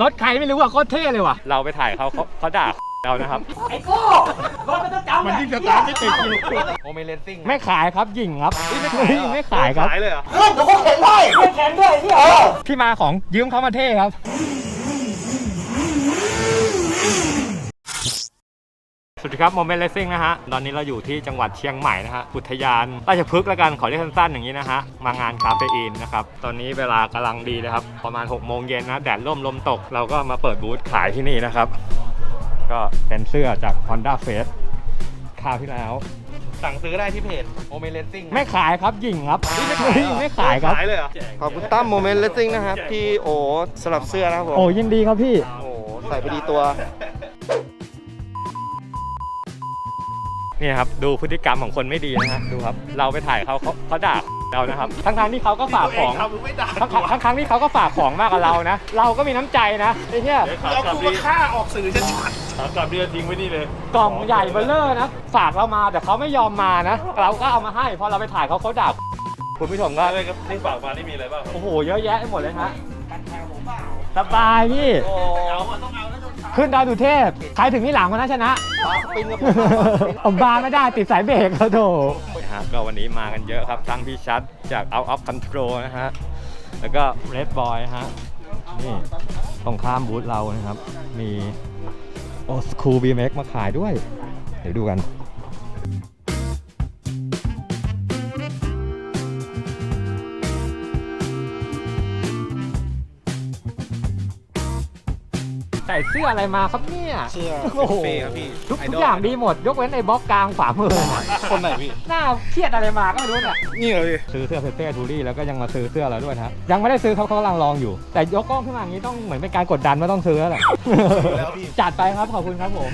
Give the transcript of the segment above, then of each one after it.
รถใครไม่รู้อะโคตรเท่เลยว่ะ เราไปถ่ายเขาเขาเขาด่า เรานะครับมันยิ่งสตาร์ทไม่ติดอยู่โอเมเลนซิ่งไม่ขายครับหยิงครับไม่ขายครับขายเลยเหรอที่มาของยืมเขามาเท่ครับ สวัสดีครับโมเมนต์เลสซิ่งนะฮะ ตอนนี้เราอยู่ที่จังหวัดเชียงใหม่นะฮะ อุทยานราชพฤกษ์แล้วกัน ขอเรียกสั้นๆอย่างนี้นะฮะ มางานคาเฟอีนนะครับ ตอนนี้เวลากำลังดีเลยครับ ประมาณ6โมงเย็นนะ แดดร่มลมตก เราก็มาเปิดบูธขายที่นี่นะครับ ก็เป็นเสื้อจาก Honda f a c e คราวที่แล้ว สั่งซื้อได้ที่เพจโอเมเลนซิ่งไม่ขายครับหยิงครับไม่ขายครับ ขายเลยเหรอ ขอบคุณตั้มโมเมนต์เลสซิ่งนะครับ ที่โอสลับเสื้อนะครับผม โอ้ยินดีครับพี่ โอ้ใส่พอดีตัว นี่ครับดูพฤติกรรมของคนไม่ดีนะฮะดูครับ เราไปถ่ายเขาเขาเขาด่าเรานะครับทั้งทางๆที่เขาก็ฝากของทั้งทั้งทั้งๆที่เขาก็ฝากของมากกับเรานะ เราก็มีน้ำใจนะไอ้เหี้ยเอาคูมาค่าออกสื่อชัดขากลับเดือนทิ้งไว้นี่เลยกล่องใหญ่เบลเลอร์นะ ฝากเรามาแต่เขาไม่ยอมมานะ เราก็เอามาให้พอเราไปถ่ายเขาเขาด่าคุณผู้ชมก็อะไรครับที่ฝากมานี่มีอะไรบ้างโอ้โหเยอะแยะไปหมดเลยฮะสบายพี่ เอาอะต้องเอาแล้วต้อง ขึ้นดอยสุเทพใครถึงที่หลังคนนั้นชนะปิงกับผมบาร์ไม่ได้ติดสายเบรกเขาโถนะฮะก็วันนี้มากันเยอะครับทั้งพี่ชัดจาก Out of Control นะฮะ แล้วก็ Red Boy ฮะ นี่ตรงข้ามบูธเรานะครับ มีโอสคูบีเม็กมาขายด้วย เดี๋ยวดูกัน ใส่เสื้ออะไรมาครับเนี่ยเสื้อโอ้โหเฟ่ครับพี่ทุกทุกอย่างดีหมด ยกเว้นไอ้บล็อกกลางฝามือน่ะคนไหนพี่ หน้าเครียดอะไรมาก็ไม่รู้เนี่ยนี่เลยซื้อเสื้อเซเต้ทูรี่แล้วก็ยังมาซื้อเสื้อเราด้วยนะฮะยังไม่ได้ซื้อเขาเขากำลังลองอยู่ แต่ยกกล้องขึ้นมาอย่างนี้ต้องเหมือนเป็นการกดดันว่าต้องซื้อแล้วแหละแล้วพี่จัดไปครับขอบคุณครับผม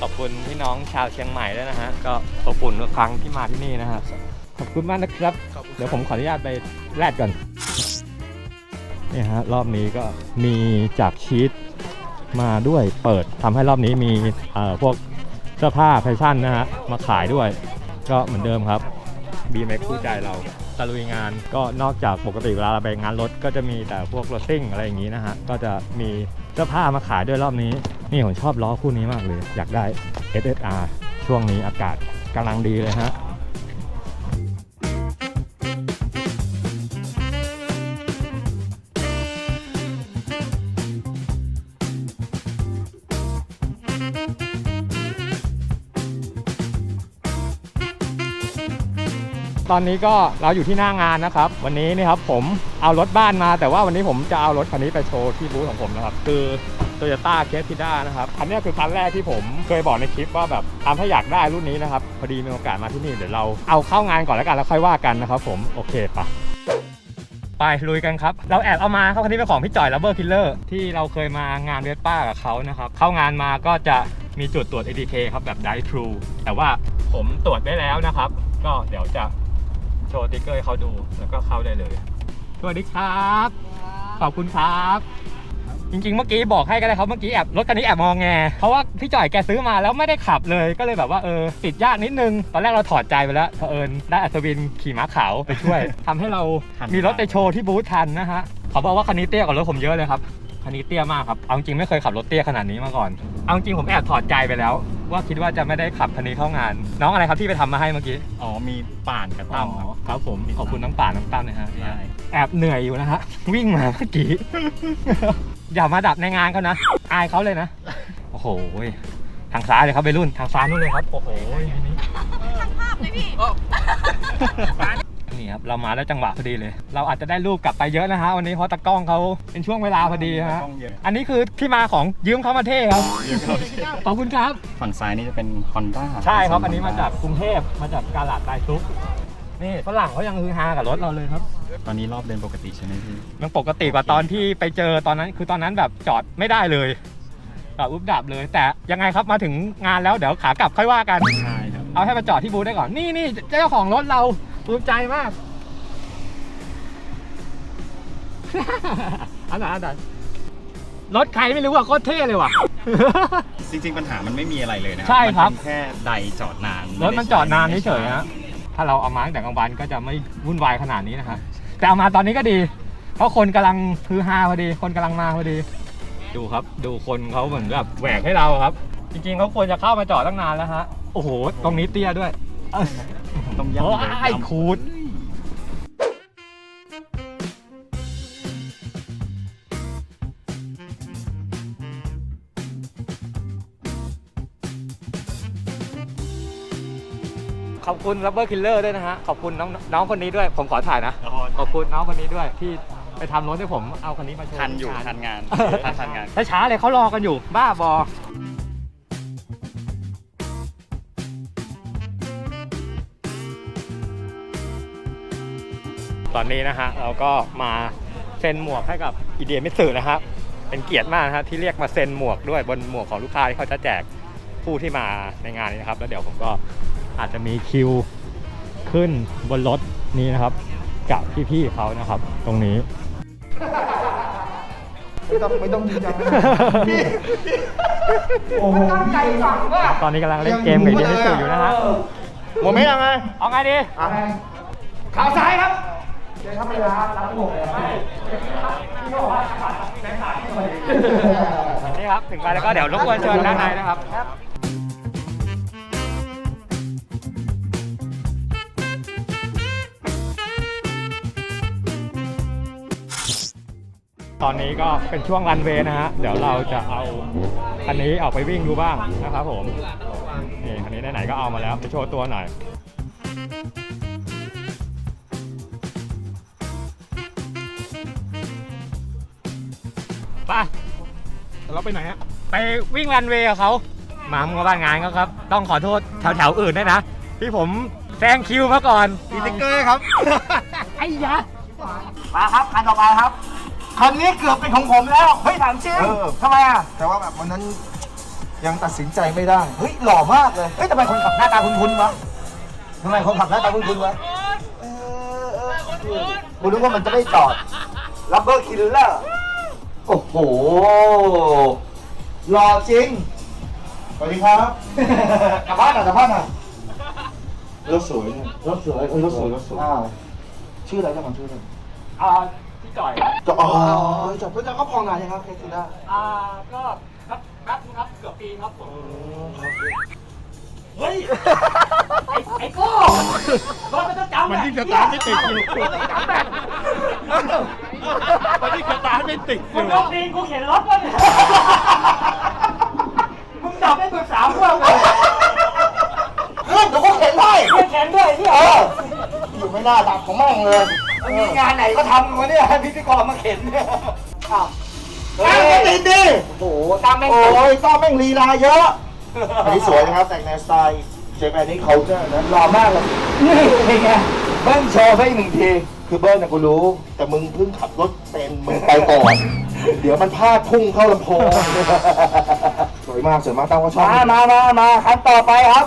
ขอบคุณพี่น้องชาวเชียงใหม่ด้วยนะฮะก็อบอุ่นทุกครั้งที่มาที่นี่นะฮะขอบคุณมากนะครับ เดี๋ยวผมขออนุญาตไปแลดก่อนนี่ฮะรอบนี้ก็มีจากชีต มาด้วยเปิดทำให้รอบนี้มีพวกเสื้อผ้าแฟชั่นนะฮะมาขายด้วย ก็เหมือนเดิมครับ b m x คู่ใจเราตะลุยงานก็นอกจากปกติเวลาเราไปงานรถก็จะมีแต่พวกรถซิ่งอะไรอย่างนี้นะฮะ ก็จะมีเสื้อผ้ามาขายด้วยรอบนี้ นี่ผมชอบล้อคู่นี้มากเลย อยากได้ SSR ช่วงนี้อากาศกำลังดีเลยฮะ ตอนนี้ก็เราอยู่ที่หน้างานนะครับ วันนี้นี่ครับผมเอารถบ้านมา แต่ว่าวันนี้ผมจะเอารถคันนี้ไปโชว์ที่บูธของผมนะครับ คือ Toyota c a s i d a นะครับอันนี้คือคันแรกที่ผมเคยบอกในคลิปว่าแบบทำให้อยากได้รุ่นนี้นะครับ พอดีมีโอกาสมาที่นี่เดี๋ยวเราเอาเข้างานก่อนแล้วกันแล้วค่อยว่ากันนะครับผมโอเคปะไปลุยกันครับ เราแอบเอามาครับคันนี้เป็นของพี่จ่อย Rubber Killer ที่เราเคยมางานเวสป้ากับเขานะครับ เข้างานมาก็จะมีจุดตรวจ ADK ครับแบบ Drive Thru แต่ว่าผมตรวจได้แล้วนะครับ ก็เดี๋ยวจะ โชว์ติ๊กเกอร์ให้เขาดูแล้วก็เข้าได้เลย สวัสดีครับ ขอบคุณครับ จริง ๆ เมื่อกี้บอกให้ก็ได้ครับเมื่อกี้แอบรถคันนี้แอบมองแงเพราะว่าพี่จ่อยแกซื้อมาแล้วไม่ได้ขับเลยก็เลยแบบว่าเออติดยากนิดนึง ตอนแรกเราถอดใจไปแล้วเผอิญได้อัศวินขี่ม้าขาวไปช่วย ทำให้เรามีรถไปโชว์ที่บูธทันนะฮะเขาบอกว่าคันนี้เตี้ยกว่ารถผมเยอะเลยครับ คันนี้เตี้ยมากครับ เอาจริงไม่เคยขับรถเตี้ยขนาดนี้มาก่อน เอาจริงผมแอบถอดใจไปแล้ว ว่าคิดว่าจะไม่ได้ขับคันนี้เข้างาน น้องอะไรครับที่ไปทำมาให้เมื่อกี้อ๋อมีป่านกับตั้มครับครับผมขอบคุณน้องป่าน้องตั้มนะฮะได้แอบเหนื่อยอยู่นะฮะวิ่งมาเมื่อกี้อย่ามาดับในงานเขานะ อายเขาเลยนะ โอ้โหทางซ้ายเลยครับไปรุ่นทางซ้ายนู่นเลยครับ โอ้โห นี่ครับเรามาแล้วจังหวะพอดีเลย เราอาจจะได้รูปกลับไปเยอะนะฮะวันนี้เพราะตากล้องเขาเป็นช่วงเวลาพอดีฮะต้องเยอะ อันนี้คือที่มาของยืมเขามาเท่ครับขอบคุณครับ ฝั่งซ้ายนี่จะเป็น Honda ใช่ครับ อันนี้มาจากกรุงเทพมาจากกาลาดไดซุกนี่ฝรั่งเขายังฮือฮากับรถเราเลยครับตอนนี้รอบเดินปกติใช่ไหมพี่มันปกติกว่าตอนที่ไปเจอตอนนั้น คือตอนนั้นแบบจอดไม่ได้เลยแบบอุบดับเลย แต่ยังไงครับมาถึงงานแล้วเดี๋ยวขากลับค่อยว่ากัน ใช่ครับ เอาให้มาจอดที่บูธได้ก่อนนี่นี่เจ้าของรถเรา ภูมิใจมาก อันไหนอันไหนรถใครไม่รู้อะโคตรเท่เลยว่ะ จริงๆปัญหามันไม่มีอะไรเลยนะใช่ครับ มันเป็นแค่ใดจอดนานรถมันจอดนานเฉยๆฮะ ถ้าเราเอามาตั้งแต่กลางวันก็จะไม่วุ่นวายขนาดนี้นะฮะแต่เอามาตอนนี้ก็ดี เพราะคนกำลังคือฮาพอดี คนกำลังมาพอดี ดูครับ ดูคนเขาเหมือนแบบแหวกให้เราครับ จริงๆเขาควรจะเข้ามาจอดตั้งนานแล้วฮะ โอ้โห ตรงนี้เตี้ยด้วย ต้องโอ้ย่ำเลยไอ้ขูดขอบคุณ Rubber Killer ด้วยนะฮะ ขอบคุณน้องน้องคนนี้ด้วย ผมขอถ่ายนะ ขอบคุณน้องคนนี้ด้วยที่ไปทำรถให้ผมเอาคันนี้มาโชว์ทันอยู่งาทันงานทันทันงานถ้าช้าเลยเขารอกันอยู่ บ้าบอ ตอนนี้นะฮะเราก็มาเซ็นหมวกให้กับอีเดียมิสึนะครับเป็นเกียรติมากนะฮะที่เรียกมาเซ็นหมวกด้วยบนหมวกของลูกค้าที่เขาจะแจกผู้ที่มาในงานนี้นะครับ แล้วเดี๋ยวผมก็อาจจะมีคิวขึ้นบนรถนี้นะครับ กับพี่ๆเขานะครับ ตรงนี้ ไม่ต้องไม่ต้องจริงจังโอ้โหตอนนี้กำลังเล่นเกมกับอีเดียมิสึอยู่นะฮะหมดไหมยังไงเอาไงดีขาซ้ายครับ นี่ครับถึงไปแล้วก็เดี๋ยวรบกวนเชิญด้านในนะครับตอนนี้ก็เป็นช่วงรันเวย์นะฮะ เดี๋ยวเราจะเอาคันนี้ออกไปวิ่งดูบ้างนะครับผม นี่คันนี้ไหนๆก็เอามาแล้วไปโชว์ตัวหน่อย ไปไหนฮะไปวิ่งรันเวย์กับเขาหมามึงมาบ้านงานเขาครับ ต้องขอโทษแถวแถวๆอื่นด้วยนะ ที่ผมแซงคิวมาก่อนมีติ๊กเกอร์ครับ ไอ้ยะมาครับคันต่อไปครับคันนี้เกือบเป็นของผมแล้วเฮ้ยถามจริงเออ ทำไมอะแต่ว่าแบบวันนั้นยังตัดสินใจไม่ได้ เฮ้ยหล่อมากเลย เฮ้ยทำไมคนขับหน้าตาคุ้นๆวะทำไมคนขับหน้าตาคุ้นๆวะเออเออกูนึกว่ามันจะไม่จอดลับเบอร์คิลเลอร์ โอ้โหหล่อจริง สวัสดีครับ กลับบ้านหน่อยกลับบ้านหน่อยรถสวยเนี่ยรถสวยเออรถสวยรถสวยอ่าชื่ออะไรเจ้าของชื่ออะไรอ่าพี่จ่อยครับจะอ๋อจบเพื่อนเขาพองนานยังครับเคซิด้าอ่าก็ครับครับครับเกือบปีครับผมเฮ้ยไอ้ไอ้โก้รถมันต้องจำมันยิ่งสตาร์ทไม่ติดอยู่มันยิ่ง สตาร์ทไม่ติดอมึงยู่ยกดีกูเข็นรถวะเนี่ยมึงจับได้ตัวสามเพื่อนเลยเฮ้ยเดี๋ยวกูเข็นให้เพื่อนแขนด้วยที่เอออยู่ไม่น่าดับของแม่งเลยมีงานไหนก็ทำมาเนี่ยให้พิธีกรมาเข็นเนี่ยอ้าวตั้งไม่ติดดิโอ้โหตั้งไม่โอ้ยตั้งแม่งลีลาเยอะอันนี้สวยนะครับแต่งในสไตล์เจแปนนี่เคาเจอร์นะหล่อมากเลยนี่เป็นไงเบิ้ลโชว์ให้หนึ่งที คือเบิร์นนะกูรู้ แต่มึงเพิ่งขับรถเป็นมึงไปก่อน เดี๋ยวมันพลาดพุ่งเข้าลำโพง สวยมากสวยมากตั้งว่าชอบ มามามามาคันต่อไปครับ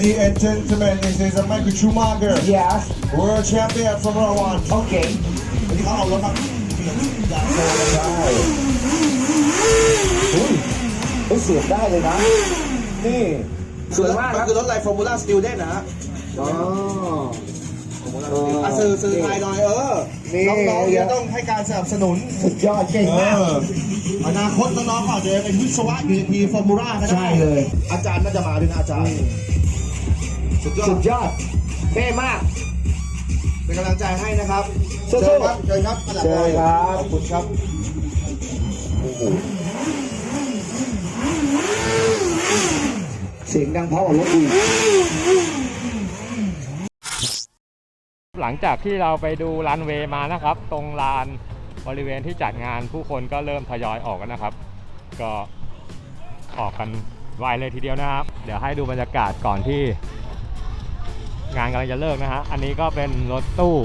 Ladies and gentlemen, this is a Michael Schumacher, yes world champion Formula One. โอเควันนี้เขาเอารถมาเปลี่ยนยางโซ่กันได้อุ้ยเฮ้ยเสียบได้เลยนะ นี่สวยมากมันนะคือรถไลฟ์ฟอร์มูล่าสติลเดนนะฮะอ๋อ อะสื่อสื่อไทยหน่อยเออ นี่ น้องๆเนี่ยต้องให้การสนับสนุน สุดยอดเก่งเอมากออนาคตน้องๆก็อาจจะเป็นวิศวะอยู่ในทีฟอร์มูล่าก็ได้ใช่เลย อาจารย์น่าจะมาด้วยนะอาจารย์ สุดยอสุดดยอดเท่มาก เป็นกำลังใจให้นะครับสู้ๆ เชิญครับเชิญครับอันดับเชิญครับขอบคุณครับเสียงดังเพราะกว่ารถอีกหลังจากที่เราไปดูรันเวย์มานะครับ ตรงลานบริเวณที่จัดงานผู้คนก็เริ่มทยอยออกกันนะครับ ก็ออกกันไวเลยทีเดียวนะครับ เดี๋ยวให้ดูบรรยากาศก่อนที่ งานกำลังจะเลิกนะฮะ อันนี้ก็เป็นรถตู้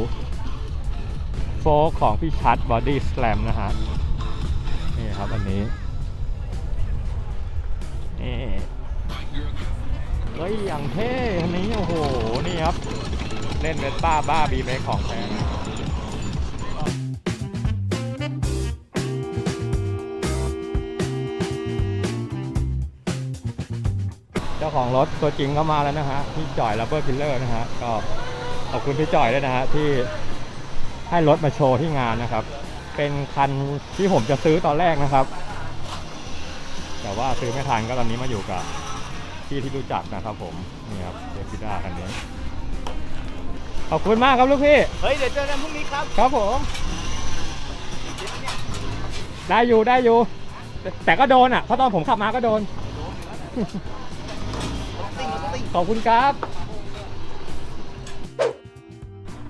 โฟกของพี่ชัดบอดี้สแลมนะฮะ นี่ครับอันนี้ นี่เฮ้ยอย่างเท่อันนี้ โอ้โห นี่ครับ เล่นเวสป้าบ้าบีเมคของแท้นะ จ้าของรถตัวจริงก็มาแล้วนะฮะพี่จ่อยลับเบอร์คิลเลอร์นะฮะก็ขอบคุณพี่จ่อยด้วยนะฮะที่ให้รถมาโชว์ที่งานนะครับ เป็นคันที่ผมจะซื้อตอนแรกนะครับ แต่ว่าซื้อไม่ทันก็ตอนนี้มาอยู่กับพี่ที่รู้จักนะครับผมนี่ครับเดฟิด้าคันนี้ขอบคุณมากครับลูกพี่เฮ้ยเดี๋ยวเจอกันพรุ่งนี้ครับครับผมได้อยู่ได้อยู่ แต่แต่ก็โดนอะเพราะตอนผมขับมาก็โดน ขอบคุณครับ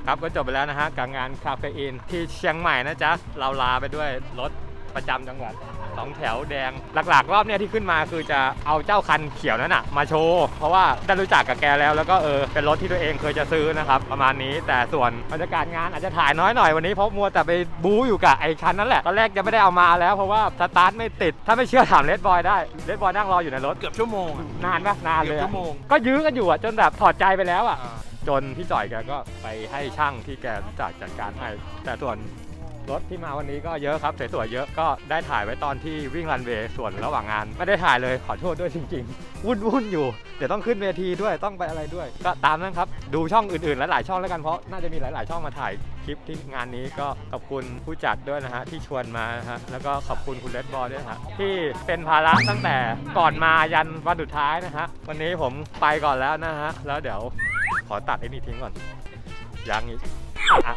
ครับก็จบไปแล้วนะฮะกับงานคาเฟอีนที่เชียงใหม่นะจ๊ะ เราลาไปด้วยรถประจำจังหวัด สองแถวแดง หลักๆ รอบเนี้ยที่ขึ้นมาคือจะเอาเจ้าคันเขียวนั้นอะมาโชว์ เพราะว่าได้รู้จักกับแกแล้วแล้วก็เออเป็นรถที่ตัวเองเคยจะซื้อนะครับ ประมาณนี้แต่ส่วนบรรยากาศงานอาจจะถ่ายน้อยหน่อยวันนี้เพราะมัวแต่ไปบู๊อยู่กับไอ้คันนั้นแหละตอนแรกจะไม่ได้เอามาแล้วเพราะว่าสตาร์ทไม่ติดถ้าไม่เชื่อถามเลดบอยได้เลดบอยนั่งรออยู่ในรถเกือบชั่วโมงอะนานปะนานเลยเกือบชั่อะวโมง ก็ยื้อกันอยู่อะจนแบบถอดใจไปแล้วอะอ่าจนพี่จ่อยแกก็ไปให้ช่างที่แกรู้จักจัดการให้ แต่ส่วน รถที่มาวันนี้ก็เยอะครับสวยๆเยอะก็ได้ถ่ายไว้ตอนที่วิ่งรันเวย์ส่วนระหว่างงาน ไม่ได้ถ่ายเลยขอโทษด้วยจริงๆวุ่นวุ่นๆอยู่ เดี๋ยวต้องขึ้นเวทีด้วยต้องไปอะไรด้วย ก็ตามนั้นครับ ดูช่องอื่นๆ หลายๆช่องแล้วกันเพราะน่าจะมีหลายๆ ช่องมาถ่ายคลิปที่งานนี้ก็ขอบคุณผู้จัดด้วยนะฮะที่ชวนมานะฮะแล้วก็ขอบคุณคุณเลดบอลด้วยฮะที่เป็นภาระตั้งแต่ก่อนมายันวันสุดท้ายนะฮะวันนี้ผมไปก่อนแล้วนะฮะแล้วเดี๋ยวขอตัดไอ้นี่ทิ้งก่อนยังอีกอ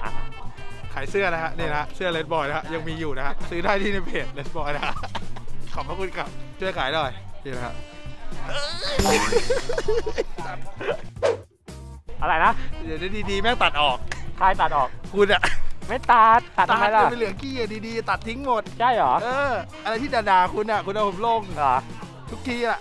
ายเสื้อนะฮะนี่นะฮะเสื้อเลดบอยนะฮะยังมีอยู่นะฮะซื้อได้ที่ในเพจเลดบอยนะฮะขอบพระคุณครับช่วยขายหน่อยนี่นะฮะอะไรนะเดี๋ยวดีๆแม่งตัดออกใครตัดออก คุณอะไม่ตัดตัดทำไมล่ะจะไปเหลืองขี้อะดีๆ ตัดทิ้งหมด ใช่เหรอ เออ อะไรที่ด่าๆคุณอะคุณเอาผมลงเหรอทุกทีอะ